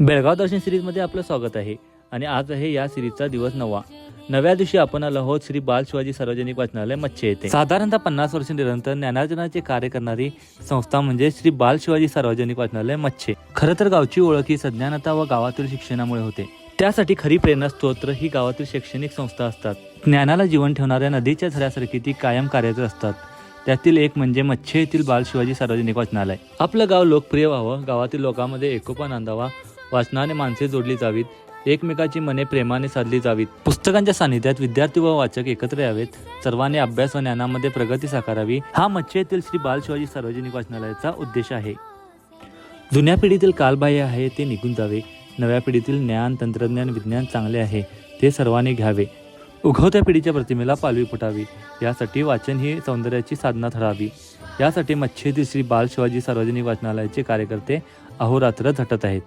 बेळगाव दर्शन सिरीजमध्ये आपलं स्वागत आहे. आणि आज आहे या सिरीजचा दिवस नववा. नव्या दिवशी आपण आलो आहोत श्री बाल शिवाजी सार्वजनिक वाचनालय मच्छे येथे. साधारणतः पन्नास वर्ष निरंतर ज्ञानार्जनाचे कार्य करणारी संस्था म्हणजे श्री बाल शिवाजी सार्वजनिक वाचनालय मच्छे. खरं तर गावची ओळख ही सज्ञानता व गावातील शिक्षणामुळे होते. त्यासाठी खरी प्रेरणा स्तोत्र ही गावातील शैक्षणिक संस्था असतात. ज्ञानाला जीवन ठेवणाऱ्या नदीच्या झऱ्यासारखी ती कायम कार्यरत असतात. त्यातील एक म्हणजे मच्छे येथील बाल शिवाजी सार्वजनिक वाचनालय. आपलं गाव लोकप्रिय व्हावं गावातील लोकांमध्ये एकोपा नांदावा वाचनाने माणसे जोडली जावीत एकमेकाची मने प्रेमाने साधली जावीत. पुस्तकांच्या सानिध्यात विद्यार्थी व वाचक एकत्र यावेत. सर्वांनी अभ्यास व ज्ञानामध्ये प्रगती साकारावी. हा मच्छे येथील श्री बाल शिवाजी सार्वजनिक वाचनालयाचा उद्देश आहे. जुन्या पिढीतील कालबाह्य आहे ते निघून जावे. नव्या पिढीतील ज्ञान तंत्रज्ञान विज्ञान चांगले आहे ते सर्वांनी घ्यावे. उगवत्या पिढीच्या प्रतिमेला पालवी फुटावी. यासाठी वाचन ही सौंदर्याची साधना ठरावी. यासाठी मच्छेतील श्री बाल शिवाजी सार्वजनिक वाचनालयाचे कार्यकर्ते अहोरात्र झटत आहेत.